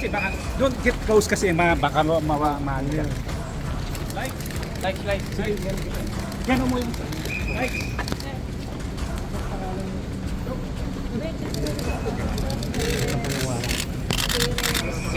kasi baka, don't get close kasi ma, baka ma, ma, ma, ma Like, like, like. Sige, yan. Yan mo yung like.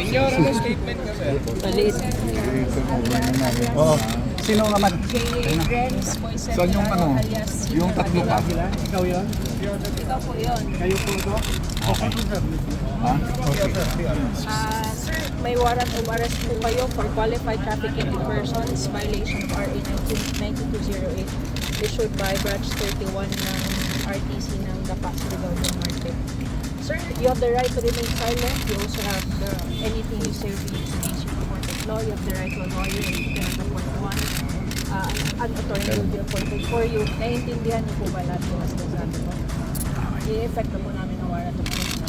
Senyor, ano statement ka sir? Maliit. Oo. Sino nga man? Saan yung ano? Yung tatlo pa? Ikaw yun? Ikaw po yun. Kayo po ito? Okay. Ha? Ah, sir, may warrant of arrest po kayo for qualified trafficking in persons violation of RA 9208 issued by branch 31 ng RTC ng Dapa, Surigao del Norte. Sir, you have the right to remain silent. You also have the, anything you say will be used against you in court of law. You have the right to a lawyer and you cannot appoint one. Uh, an attorney will be appointed for you. Naiintindihan niyo po ba lahat ng sinasabi ko? I-effect na po namin ang warrant of arrest.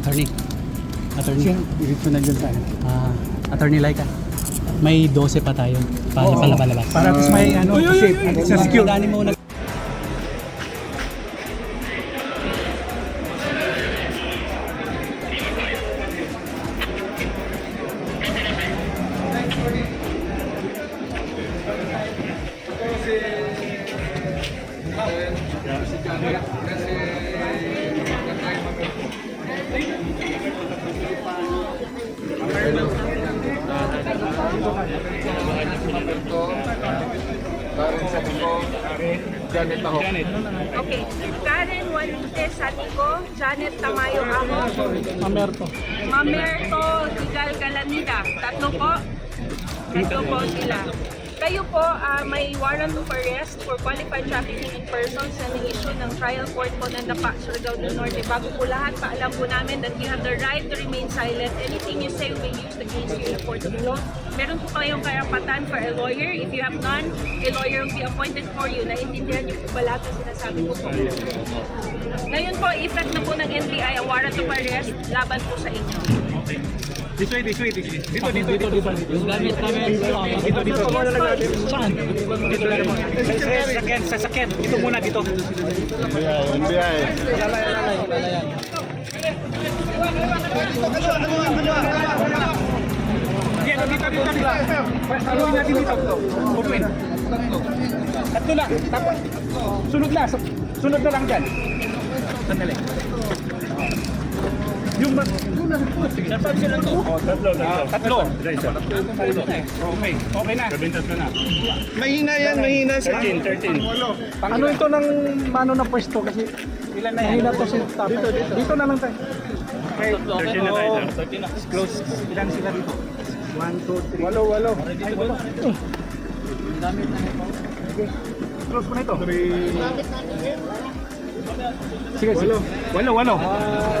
Attorney. Attorney. Sino? Dito na dyan tayo. Ah, Attorney Laika. May 12 pa tayo. Para Oo. palabalabas. Para at least may ano, kasi sa secure. Dani mo na. Karen. Janet ako. Okay. Karen Juanite Satico, Janet Tamayo Amo, Mamerto. Mamerto Tigal Galanida. Tatlo po. Tatlo po sila. Kayo po, ah, may warrant of arrest for qualified trafficking in persons na issue ng trial court po ng Dapa, Surigao del Norte. Bago po lahat, paalam po namin that you have the right to remain silent. Anything you say will be used against you in the court of law. Meron po kayong karapatan for a lawyer. If you have none, a lawyer will be appointed for you. Naintindihan niyo po ba lahat ng sinasabi ko po? Ngayon po, effect na po ng NBI ang warrant of arrest laban po sa inyo. This way, this way, this way. Dito, dito, dito. Dito, Yung gamit namin. dito. dito. Saan? Dito lang naman. Sa sa sakyan, sa sakyan. Dito muna, dito. Yan, dito, dito, dito. Pasaluhin natin dito. Open. Tatlo lang. Tapos, sunod na. Sunod na lang dyan. Sandali. Yung mag... Tatlo, tatlo. Tatlo. Okay, okay na. Mahina yan, mahina sa 13, 13. Ano ito ng mano na pwesto kasi Ilan na yan? mahina to si Tata. Dito, dito. Dito na lang tayo. Okay, 13 na tayo. 13 na. Close. Ilan sila dito? 1, 2, 3. Walo, walo. Ay, wala. Okay. Close mo na ito. Sige, walo. Walo, walo. Walo.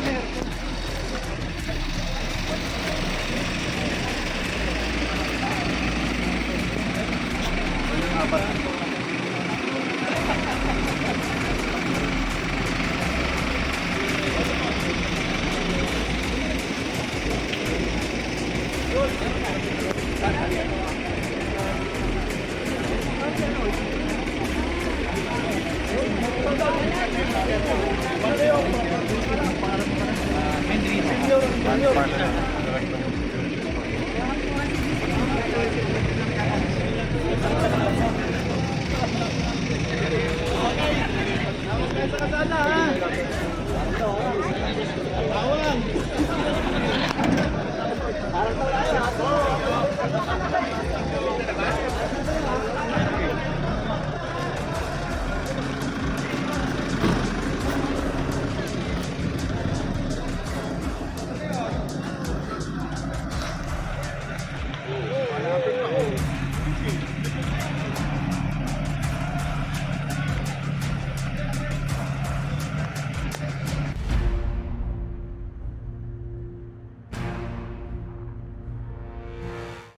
department.